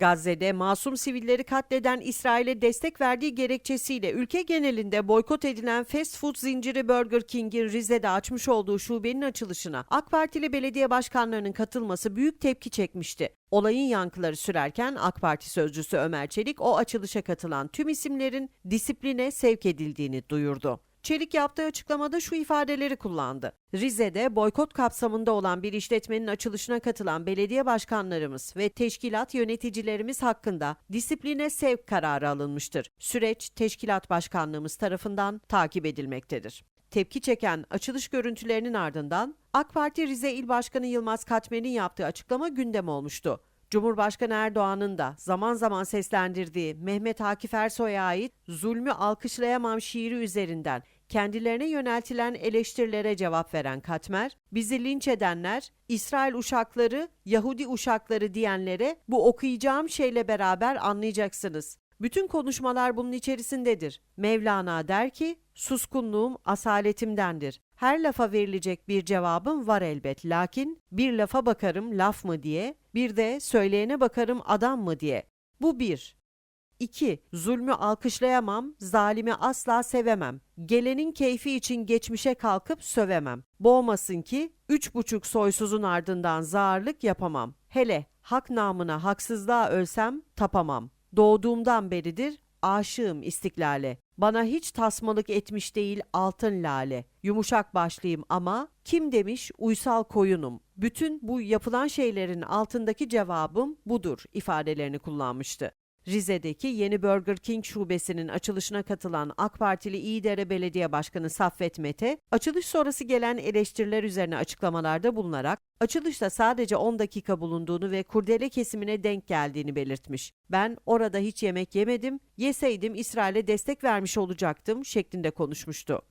Gazze'de masum sivilleri katleden İsrail'e destek verdiği gerekçesiyle ülke genelinde boykot edilen fast food zinciri Burger King'in Rize'de açmış olduğu şubenin açılışına AK Partili belediye başkanlarının katılması büyük tepki çekmişti. Olayın yankıları sürerken AK Parti sözcüsü Ömer Çelik o açılışa katılan tüm isimlerin disipline sevk edildiğini duyurdu. Çelik yaptığı açıklamada şu ifadeleri kullandı. Rize'de boykot kapsamında olan bir işletmenin açılışına katılan belediye başkanlarımız ve teşkilat yöneticilerimiz hakkında disipline sevk kararı alınmıştır. Süreç teşkilat başkanlığımız tarafından takip edilmektedir. Tepki çeken açılış görüntülerinin ardından AK Parti Rize İl Başkanı Yılmaz Katmer'in yaptığı açıklama gündem olmuştu. Cumhurbaşkanı Erdoğan'ın da zaman zaman seslendirdiği Mehmet Akif Ersoy'a ait zulmü alkışlayamam şiiri üzerinden kendilerine yöneltilen eleştirilere cevap veren Katmer, bizi linç edenler, İsrail uşakları, Yahudi uşakları diyenlere bu okuyacağım şeyle beraber anlayacaksınız. Bütün konuşmalar bunun içerisindedir. Mevlana der ki, suskunluğum asaletimdendir. Her lafa verilecek bir cevabım var elbet. Lakin bir lafa bakarım laf mı diye, bir de söyleyene bakarım adam mı diye. Bu bir. 2. Zulmü alkışlayamam, zalimi asla sevemem. Gelenin keyfi için geçmişe kalkıp sövemem. Boğmasın ki üç buçuk soysuzun ardından zağırlık yapamam. Hele hak namına haksızlığa ölsem tapamam. Doğduğumdan beridir aşığım istiklale. Bana hiç tasmalık etmiş değil altın lale. Yumuşak başlıyım ama kim demiş uysal koyunum. Bütün bu yapılan şeylerin altındaki cevabım budur ifadelerini kullanmıştı. Rize'deki yeni Burger King şubesinin açılışına katılan AK Partili İyidere Belediye Başkanı Saffet Mete, açılış sonrası gelen eleştiriler üzerine açıklamalarda bulunarak açılışta sadece 10 dakika bulunduğunu ve kurdele kesimine denk geldiğini belirtmiş. Ben orada hiç yemek yemedim, yeseydim İsrail'e destek vermiş olacaktım şeklinde konuşmuştu.